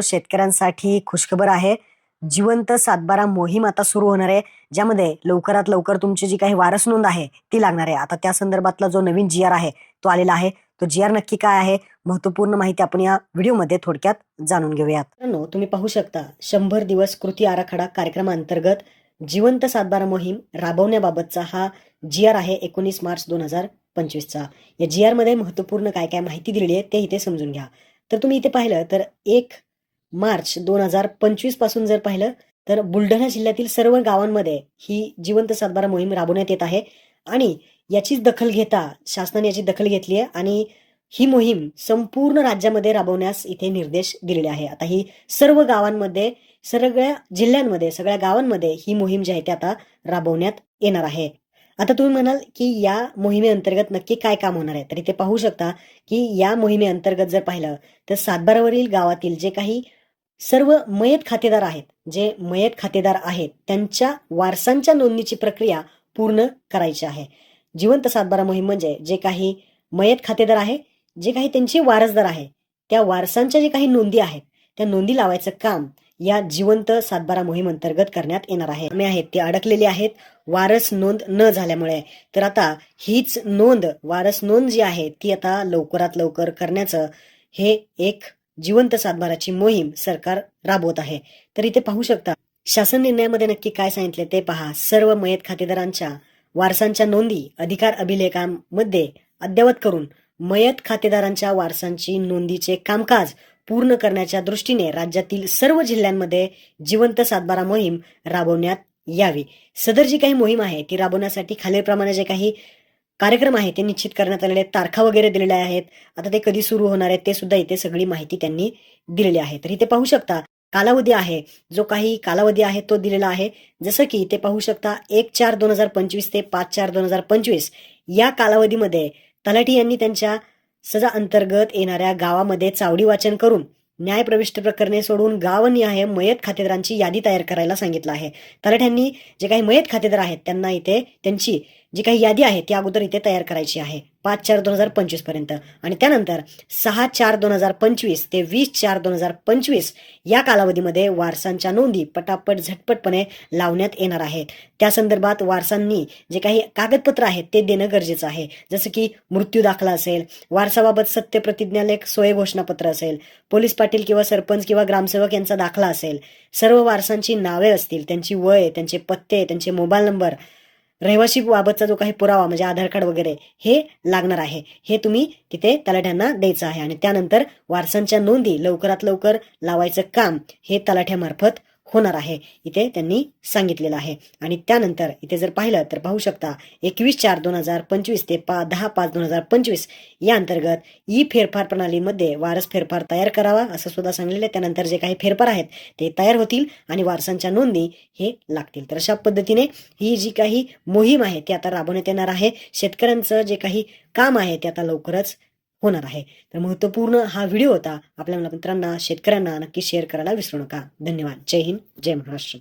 शेतकऱ्यांसाठी खुशखबर आहे. जिवंत सातबारा मोहीम आता सुरू होणार आहे ज्यामध्ये लवकरात लवकर तुमची जी काही वारस नोंद आहे ती लागणार आहे. आता त्या संदर्भातला जो नवीन जी आर आहे तो आलेला आहे. तो जी आर नक्की काय आहे महत्त्वपूर्ण माहिती आपण या व्हिडिओमध्ये थोडक्यात जाणून घेऊयात. मित्रांनो तुम्ही पाहू शकता शंभर दिवस कृती आराखडा कार्यक्रमाअंतर्गत जिवंत सातबारा मोहीम राबवण्याबाबतचा हा जी आर आहे एकोणीस मार्च दोन हजार पंचवीसचा. या जी आरमध्ये महत्त्वपूर्ण काय काय माहिती दिलेली आहे ते इथे समजून घ्या. तर तुम्ही इथे पाहिलं तर एक मार्च दोन हजार पंचवीसपासून जर पाहिलं तर बुलढाणा जिल्ह्यातील सर्व गावांमध्ये ही जिवंत सातबारा मोहीम राबवण्यात येत आहे. आणि याचीच दखल घेता शासनाने याची दखल घेतली आहे आणि ही मोहीम संपूर्ण राज्यामध्ये राबवण्यास इथे निर्देश दिलेले आहे. आता ही सर्व गावांमध्ये सगळ्या जिल्ह्यांमध्ये सगळ्या गावांमध्ये ही मोहीम जी आहे ती आता राबवण्यात येणार आहे. आता तुम्ही म्हणाल की या मोहिमेअंतर्गत नक्की काय काम होणार आहे? तर इथे पाहू शकता की या मोहिमेअंतर्गत जर पाहिलं तर सातबारावरील गावातील जे काही सर्व मयत खातेदार आहेत. जे मयत खातेदार आहेत त्यांच्या वारसांच्या नोंदणीची प्रक्रिया पूर्ण करायची आहे. जिवंत सातबारा मोहीम म्हणजे जे काही मयत खातेदार आहे जे काही त्यांचे वारसदार आहे त्या वारसांच्या जे काही नोंदी आहेत त्या नोंदी लावायचं काम या जिवंत सातबारा मोहीम अंतर्गत करण्यात येणार आहे. आम्ही आहेत ते अडकलेले आहेत वारस नोंद न झाल्यामुळे. तर आता हीच नोंद वारस नोंद जी आहे ती आता लवकरात लवकर करण्याचं हे एक जिवंत सातबाराची मोहीम सरकार राबवत आहे. तर इथे पाहू शकता शासन निर्णयामध्ये नक्की काय सांगितले ते पहा. सर्व मयत खातेदारांच्या वारसांच्या नोंदी अधिकार अभिलेखांमध्ये अद्ययावत करून मयत खातेदारांच्या वारसांची नोंदीचे कामकाज पूर्ण करण्याच्या दृष्टीने राज्यातील सर्व जिल्ह्यांमध्ये जिवंत सातबारा मोहीम राबवण्यात यावी. सदर जी काही मोहीम आहे ती राबवण्यासाठी खालीलप्रमाणे जे काही कार्यक्रम आहे ते निश्चित करण्यात आलेले आहेत. तारखा वगैरे दिलेल्या आहेत. आता ते कधी सुरू होणार आहेत ते सुद्धा इथे सगळी माहिती त्यांनी दिलेली आहे. तर इथे पाहू शकता कालावधी आहे. जो काही कालावधी आहे तो दिलेला आहे. जसं की इथे पाहू शकता एक चार दोन हजार पंचवीस ते पाच चार दोन हजार पंचवीस या कालावधीमध्ये तलाठी यांनी त्यांच्या सजा अंतर्गत येणाऱ्या गावामध्ये चावडी वाचन करून न्याय प्रविष्ट प्रकरणे सोडून गावनिहाय मयत खातेदारांची यादी तयार करायला सांगितलं आहे. तलाठ्यांनी जे काही मयत खातेदार आहेत त्यांना इथे त्यांची जी काही यादी आहे ती अगोदर इथे तयार करायची आहे. पाच चार दोन हजार पंचवीसपर्यंत. आणि त्यानंतर सहा चार दोन हजार पंचवीस ते वीस चार दोन हजार पंचवीस या कालावधीमध्ये वारसांच्या नोंदी पटापट झटपटपणे लावण्यात येणार आहेत. त्या संदर्भात वारसांनी जे काही कागदपत्र आहेत ते देणं गरजेचं आहे. जसं की मृत्यू दाखला असेल वारसाबाबत सत्य प्रतिज्ञालेख सोय घोषणापत्र असेल पोलीस पाटील किंवा सरपंच किंवा ग्रामसेवक यांचा दाखला असेल सर्व वारसांची नावे असतील त्यांची वय त्यांचे पत्ते त्यांचे मोबाईल नंबर रहिवाशी बाबतचा जो काही पुरावा म्हणजे आधार कार्ड वगैरे हे लागणार आहे. हे तुम्ही तिथे तलाठ्यांना द्यायचं आहे. आणि त्यानंतर वारसांच्या नोंदी लवकरात लवकर लावायचं काम हे तलाठ्यामार्फत होणार आहे. इथे त्यांनी सांगितलेलं आहे. आणि त्यानंतर इथे जर पाहिलं तर पाहू शकता एकवीस चार दोन हजार पंचवीस ते पा दहा पाच दोन हजार पंचवीस या अंतर्गत ई फेरफार प्रणालीमध्ये वारस फेरफार तयार करावा असं सुद्धा सांगलेलं आहे. त्यानंतर जे काही फेरफार आहेत ते तयार होतील आणि वारसांच्या नोंदी हे लागतील. तर अशा पद्धतीने ही जी काही मोहीम आहे ती आता राबवण्यात येणार आहे. शेतकऱ्यांचं जे काही काम आहे ते आता लवकरच होणार आहे. तर महत्त्वपूर्ण हा व्हिडिओ होता. आपल्या मित्रांना शेतकऱ्यांना नक्की शेअर करायला विसरू नका. धन्यवाद. जय हिंद. जय महाराष्ट्र.